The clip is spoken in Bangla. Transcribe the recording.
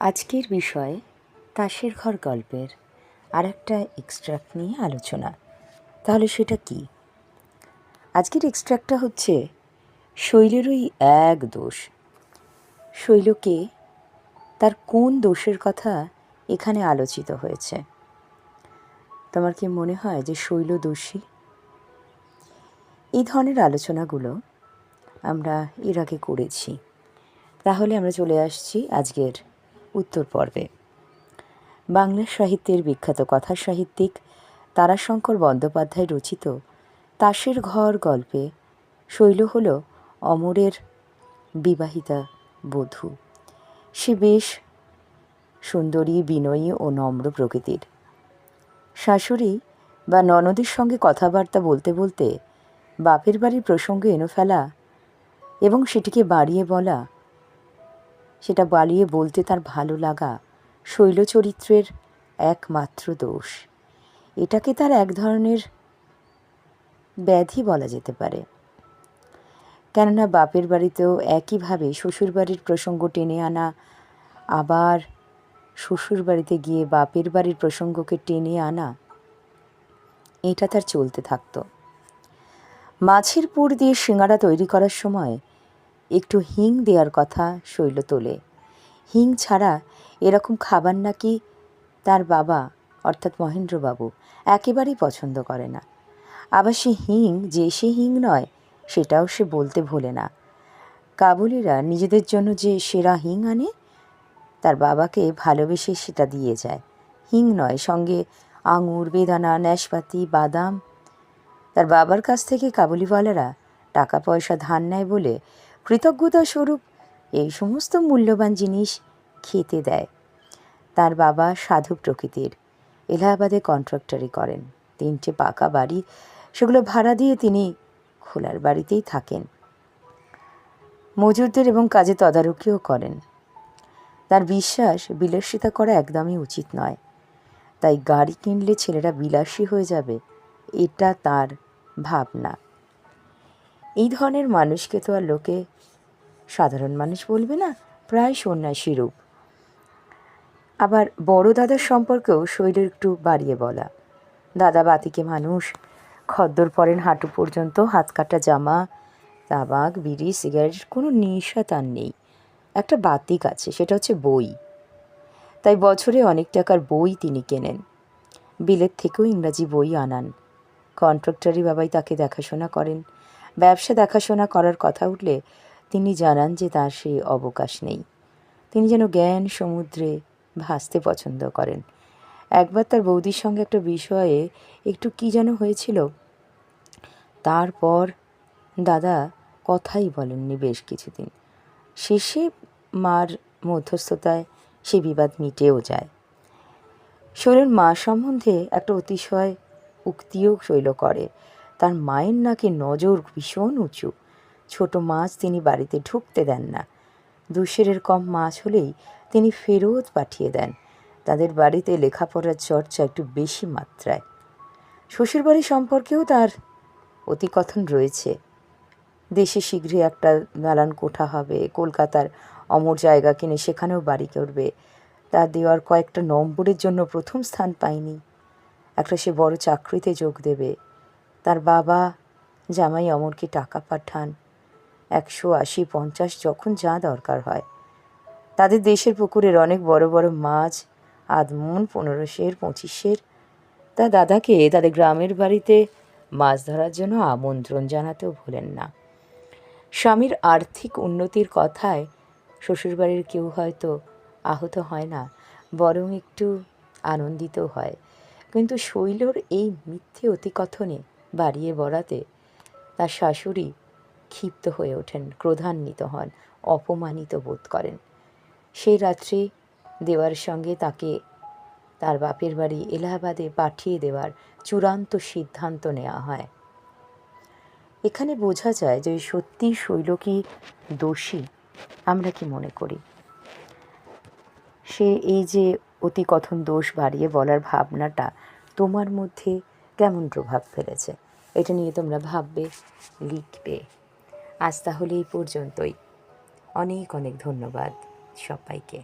আজকের বিষয় তাসের ঘর গল্পের আর একটা এক্সট্র্যাক্ট নিয়ে আলোচনা। তাহলে সেটা কি? আজকের এক্সট্র্যাক্টটা হচ্ছে শৈলেরই এক দোষ। শৈলকে তার কোন দোষের কথা এখানে আলোচিত হয়েছে? তোমার কি মনে হয় যে শৈল দোষী? এই ধরনের আলোচনাগুলো আমরা এর আগে করেছি। তাহলে আমরা চলে আসছি আজকের উত্তর পর্বে। বাংলা সাহিত্যের বিখ্যাত কথা সাহিত্যিক তারাশঙ্কর বন্দ্যোপাধ্যায় রচিত তাসের ঘর গল্পে শৈল হল অমরের বিবাহিতা বধূ। সে বেশ সুন্দরী, বিনয়ী ও নম্র প্রকৃতির। শাশুড়ি বা ননদের সঙ্গে কথাবার্তা বলতে বলতে বাপের বাড়ির প্রসঙ্গে এনে ফেলা এবং সেটিকে বাড়িয়ে বলা সেটা বালিয়ে বলতে তার ভালো লাগা শৈল চরিত্রের একমাত্র দোষ। এটাকে তার এক ধরনের ব্যাধি বলা যেতে পারে। কেননা বাপের বাড়িতেও একইভাবে শ্বশুরবাড়ির প্রসঙ্গ টেনে আনা, আবার শ্বশুর বাড়িতে গিয়ে বাপের বাড়ির প্রসঙ্গকে টেনে আনা, এটা তার চলতে থাকতো। মাছের পুর দিয়ে সিঙ্গারা তৈরি করার সময় একটু হিং দেওয়ার কথা শৈল তোলে। হিং ছাড়া এরকম খাবার নাকি তার বাবা, অর্থাৎ মহেন্দ্রবাবু, একেবারেই পছন্দ করে না। আবার সে হিং, যে সে হিং নয়, সেটাও সে বলতে ভোলে না। কাবুলিরা নিজেদের জন্য যে সেরা হিং আনে, তার বাবাকে ভালোবেসে সেটা দিয়ে যায়। হিং নয়, সঙ্গে আঙুর, বেদানা ন্যাশপাতি বাদাম। তার বাবার কাছ থেকে কাবুলিওয়ালারা টাকা পয়সা ধার নেয় বলে কৃতজ্ঞতা স্বরূপ এই সমস্ত মূল্যবান জিনিস খেতে দেয়। তার বাবা সাধু প্রকৃতির, এলাহাবাদে কন্ট্রাক্টরি করেন। তিনটে পাকা বাড়ি, সেগুলো ভাড়া দিয়ে তিনি খোলার বাড়িতেই থাকেন। মজুরদের এবং কাজে তদারকিও করেন। তার বিশ্বাস বিলাসিতা করা একদমই উচিত নয়। তাই গাড়ি কিনলে ছেলেরা বিলাসী হয়ে যাবে, এটা তার ভাবনা। ধরনের মানুষকে তো আর লোকে সাধারণ মানুষ বলবে না, প্রায় সন্ন্যাসী রূপ। আবার বড় দাদার সম্পর্কেও শরীরের একটু বাড়িয়ে বলা। দাদা বাতিকে মানুষ, খদ্দর পরেন হাঁটু পর্যন্ত, হাত কাটা জামা, তাবাক, বিড়ি, সিগারেট, কোনো নেশা তার নেই। একটা বাতিক আছে, সেটা হচ্ছে বই। তাই বছরে অনেক টাকার বই তিনি কেনেন। বিলেত থেকেও ইংরাজি বই আনান। কন্ট্রাক্টরি বাবাই তাকে দেখাশোনা করেন। ব্যবসা দেখাশোনা করার কথা উঠলে তিনি জানান যে তার সেই অবকাশ নেই। তিনি যেন জ্ঞান, সমুদ্রে ভাসতে পছন্দ করেন। একবার তার বৌদির সঙ্গে একটা বিষয়ে একটু কি যেন হয়েছিল, তারপর দাদা কথাই বলেননি বেশ কিছুদিন। শেষে মার মধ্যস্থতায় সে বিবাদ মিটেও যায়। শৈলের মা সম্বন্ধে একটা অতিশয় উক্তিও শৈল করে। তার মায়ের নাকি নজর ভীষণ উঁচু। ছোট মাছ তিনি বাড়িতে ঢুকতে দেন না। দুশেরের কম মাছ হলেই তিনি ফেরত পাঠিয়ে দেন। তাদের বাড়িতে লেখাপড়ার চর্চা একটু বেশি মাত্রায়। শ্বশুরবাড়ি সম্পর্কেও তার অতিকথন রয়েছে। দেশে শীঘ্রই একটা দালান কোঠা হবে। কলকাতার অমর জায়গা কিনে সেখানেও বাড়ি করবে। তার দেওয়ার কয়েকটা নম্বরের জন্য প্রথম স্থান পায়নি। একটা সে বড় চাকরিতে যোগ দেবে। তার বাবা, জামাই অমরকে টাকা পাঠান। একশো আশি পঞ্চাশ যখন যা দরকার হয়। তাদের দেশের পুকুরের অনেক বড় বড় মাছ আধমন পনেরোশের, পঁচিশের। তা দাদাকে তাদের গ্রামের বাড়িতে মাছ ধরার জন্য আমন্ত্রণ জানাতেও ভোলেন না। স্বামীর আর্থিক উন্নতির কথায় শ্বশুরবাড়ির কেউ হয়তো আহত হয় না, বরং একটু আনন্দিত হয়। কিন্তু শৈলর এই মিথ্যে অতিকথনে বাড়িয়ে বড়াতে তার শাশুড়ি ক্ষিপ্ত হয়ে ওঠেন, ক্রোধান্বিত হন, অপমানিত বোধ করেন। সেই রাত্রে দেওয়ার সঙ্গে তাকে তার বাপের বাড়ি এলাহাবাদে পাঠিয়ে দেওয়ার চূড়ান্ত সিদ্ধান্ত নেওয়া হয়। এখানে বোঝা যায় যে সত্যি শৈল কি দোষী, আমরা কি মনে করি? সে এই যে অতিকথন দোষ বাড়িয়ে বলার ভাবনাটা তোমার মধ্যে কেমন প্রভাব ফেলেছে? এটা নিয়ে তোমরা ভাববে, লিখবে। আজ তাহলে এই পর্যন্তই। অনেক অনেক ধন্যবাদ সবাইকে।